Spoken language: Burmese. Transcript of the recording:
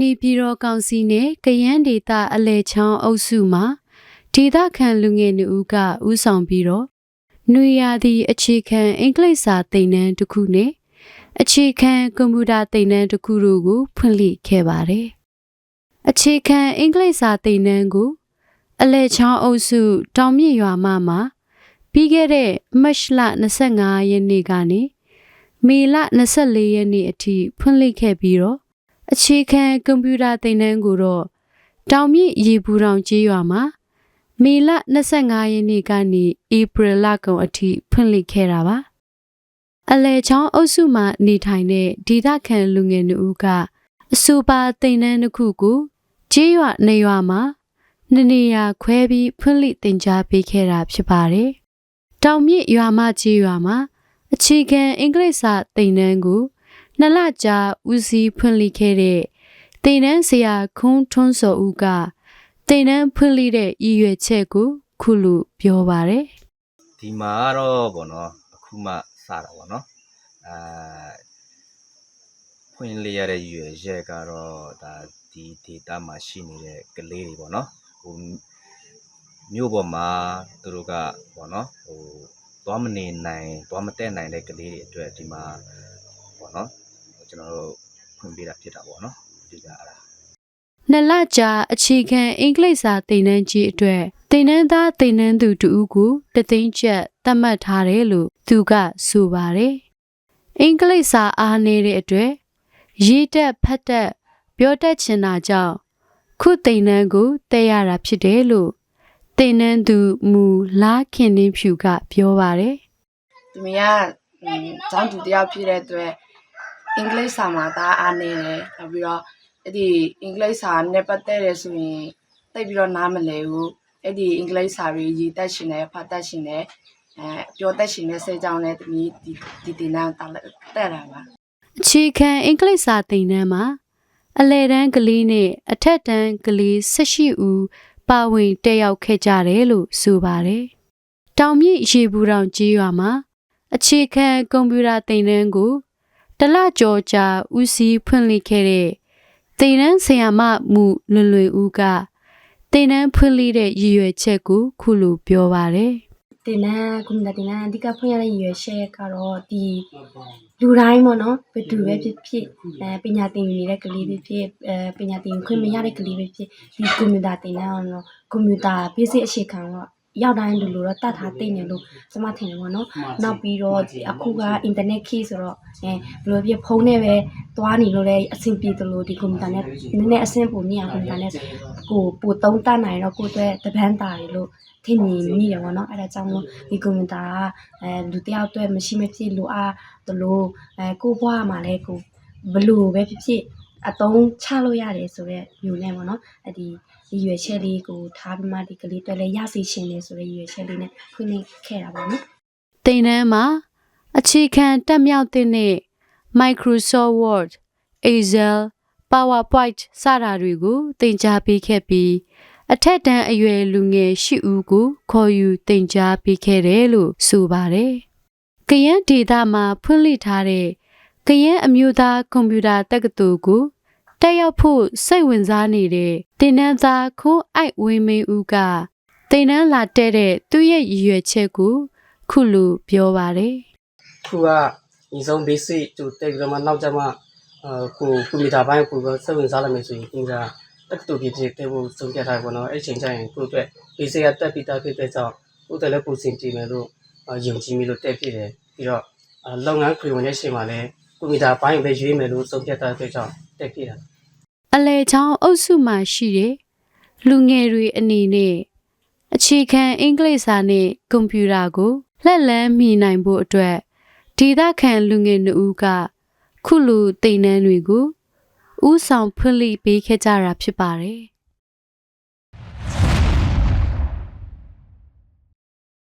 နေပြည်တော်ကောင်စီနဲ့ကယန်းဒေတာအလဲချောင်းအုပ်စုမှာဒေသခံလူငယ်နှဦးကဥဆောင်ပြီးတော့နွေရာသီအခြေခံအင်္ဂလိပ်စာသင်တန်းတစ်ခုနဲ့အခြေခံကွန်ပျူတာသင်တန်းတစ်ခုတို့ကိုဖွင့်လှစ်ခဲ့ပါတယ်။အခြေခံအင်္ဂလိပ်စာသင်တန်းကိုအလဲချောင်းအုပ်စုတောင်မြင့်ရွာမမှာပြီးခဲ့တဲ့မတ်လ25ရက်နေ့ကနေမေလ24ရက်နေ့အထိဖွင့်လှစ်ခဲ့ပြီးတော့ အခြေခံကွန်ပျူတာသင်တန်းကိုတော့တောင်မြင့်ရေပူတောင်ကျေးရွာမှာမေလ25ရက်နေ့ကနေဧပြီလကုန်အထိဖွင့်လှစ်ခဲ့တာပါအလဲချောင်းအုပ်စုမှာနေထိုင်တဲ့ဒေသခံလူငယ်နှဦးကအဆိုပါသင်တန်းတစ်ခုကိုကျေးရွာနေရွာမှာနှစ်နေရာခွဲပြီးဖွင့်လှစ်သင်ကြားပေးခဲ့တာဖြစ်ပါတယ်တောင်မြင့်ရွာမကျေးရွာမှာအခြေခံအင်္ဂလိပ်စာသင်တန်းကို နှစ်လကြာဦးစီးဖွင့်လှစ်ခဲ့တဲ့သင်တန်းဆရာခွန်းထွန်းစောဦးကသင်တန်းဖွင့်လှစ်တဲ့ရည်ရွယ်ချက်ကိုခုလိုပြောပါတယ်ဒီမှာကတော့ဗောနော်အခုမှစတာဗောနော်အာဖွင့်လေရတဲ့ရွယ်ရက်ကတော့ဒါဒီ data မှာရှိနေတဲ့ကလေးတွေဗောနော်ဟိုမြို့ပေါ်မှာသူတို့ကဗောနော်ဟိုသွားမနေနိုင်သွားမတက်နိုင်တဲ့ကလေးတွေအတွက်ဒီမှာဗောနော် ကျွန်တော်တို့ဖွင့်ပေးတာဖြစ်တာဗောနော်ဒီကအဲ့ဒါနှစ်လကြာအခြေခံအင်္ဂလိပ်စာသင်တန်းကြီးအတွက်သင်တန်းသားသင်တန်းသူတူဦးကိုတသိန်းကျပ်သတ်မှတ်ထားတယ်လို့သူကဆိုပါတယ်။အင်္ဂလိပ်စာအားနည်းတဲ့အတွက်ရေးတက်ဖတ်တက်ပြောတတ်ချင်တာကြောင့်ခုသင်တန်းကိုတက်ရတာဖြစ်တယ်လို့သင်တန်းသူမူလားခင်နှင်းဖြူကပြောပါတယ်ဒီမယားကကျောင်းသူတယောက်ဖြစ်တဲ့အတွက် အင်္ဂလိပ်စာမှာဒါအားနေတယ်နောက်ပြီးတော့အဲ့ဒီအင်္ဂလိပ်စာနဲ့ပတ်သက်ရဆိုရင်တိတ်ပြီးတော့နားမလည်ဘူးအဲ့ဒီအင်္ဂလိပ်စာတွေရေးတတ်ရှင်တယ်ဖတ်တတ်ရှင်တယ်အဲပြောတတ်ရှင်တဲ့စိတ်ကြောင့်လည်းဒီဒီဒီတင်တန်းတက်တာပါ။အခြေခံအင်္ဂလိပ်စာသင်တန်းမှာအလဲတန်းကလေးနဲ့အထက်တန်းကလေး18ဦးပါဝင်တက်ရောက်ခဲ့ကြတယ်လို့ဆိုပါတယ်။တောင်မြင့်ရေဘူးတောင်ကြီးရွာမှာအခြေခံကွန်ပျူတာသင်တန်းကို တစ်လကျော်ကြာဦးစီးဖွင့်လှစ်ခဲ့တဲ့သင်တန်းဆရာမမှုလွန်လွင်ဦးကသင်တန်းဖွင့်လှစ်တဲ့ရည်ရွယ်ချက်ကိုခုလိုပြောပါတယ်။တင်နန်းကွန်ပျူတာတင်နန်းအဓိကဖွင့်ရတဲ့ရည်ရွယ်ချက်ကတော့ဒီလူတိုင်းပေါ့နော်ဘယ်သူပဲဖြစ်ဖြစ်အဲပညာသင်ယူနေတဲ့ကလေးတွေဖြစ်အဲပညာသင်ယူခွင့်မရတဲ့ကလေးတွေဖြစ်ဒီကွန်ပျူတာတင်နန်းအောင်တော့ကွန်ပျူတာ basic အခြေခံတော့ ရောက်တိုင်းလူလူတော့တတ်ထားသိနေလို့ကျွန်မထင်တယ်ပေါ့နော်နောက်ပြီးတော့ဒီအခုက internet key ဆိုတော့အဲဘယ်လိုဖြစ်ဖုန်းနဲ့ပဲသွားနေလို့လည်းအဆင်ပြေတယ်လို့ဒီကွန်ပျူတာနဲ့နည်းနည်းအဆင့်ပုံမြင်အောင်ကွန်ပျူတာနဲ့ကိုပိုသုံးတတ်နိုင်တော့ကိုယ့်အတွက်တပန်းတာတွေလို့ထင်မြင်မိတယ်ပေါ့နော်အဲ့ဒါကြောင့်မို့ဒီကွန်ပျူတာကအဲလူတစ်ယောက်အတွက်မရှိမဖြစ်လိုအားတလို့အဲကိုယ့်ဘဝမှာလည်းကိုဘလို့ပဲဖြစ်ဖြစ် အတုံးချလို့ရတယ်ဆိုတော့ယူနေပေါ့နော်အဲ့ဒီဒီရွယ်ချက်လေးကိုထားပြီးမှဒီကလေးအတွက်လည်းရစီရှင်နေဆိုတဲ့ရွယ်ချက်လေးနဲ့ဖွင့်နေခဲ့တာပေါ့နော်သင်တန်းမှာအခြေခံတက်မြောက်တဲ့ Microsoft Word, Excel, PowerPoint စတာတွေကိုသင်ကြားပေးခဲ့ပြီးအထက်တန်းအရွယ်လူငယ်၈ဦးကိုခေါ်ယူသင်ကြားပေးခဲ့တယ်လို့ဆိုပါတယ်။ကယန်းဒေတာမှာဖွင့်လှစ်ထားတဲ့ ကယန်းအမျိုးသားကွန်ပျူတာတက္ကသိုလ်ကိုတက်ရောက်ဖို့စိတ်ဝင်စားနေတဲ့တင်နန်းသားခွန်းအိုက်ဝင်းမင်းဦးကတင်နန်းလာတဲ့တဲ့သူ့ရဲ့ရည်ရွယ်ချက်ကိုခုလိုပြောပါတယ်ခုကညီဆုံး basic တူတက်ပြီးတော့မှနောက်ကျမှအာကိုကွန်ပျူတာဘိုင်းကိုစိတ်ဝင်စားလာမယ်ဆိုရင်ပြင်စားတက်တူဖြစ်ဖြစ်တက်ဖို့ဆုံးဖြတ်ထားပါတော့အဲ့ချိန်ကျရင်ကိုအတွက် basic ကတက်ပြီးသားဖြစ်တဲ့ကြောင့်ကိုယ်တည်းလည်းကိုစင်ကြည့်မယ်လို့ယုံကြည်မိလို့တက်ဖြစ်တယ်ပြီးတော့လုပ်ငန်းခွေဝင်တဲ့ချိန်မှာလည်း ကွန်ပျူတာဘိုင်းပဲရွေးမယ်လို့ဆုံးဖြတ်ထားတဲ့ကြောင့်တက်ဖြစ်တာ။အလဲချောင်းအုပ်စုမှာရှိတဲ့လူငယ်တွေအနေနဲ့အခြေခံအင်္ဂလိပ်စာနဲ့ကွန်ပျူတာကိုလက်လန်းမိနိုင်ဖို့အတွက်ဒေသခံလူငယ်နှစ်ဦးကခုလိုသင်တန်းတွေကိုဥဆောင်ဖွင့်လှစ်ပေးခဲ့ကြတာဖြစ်ပါတယ်။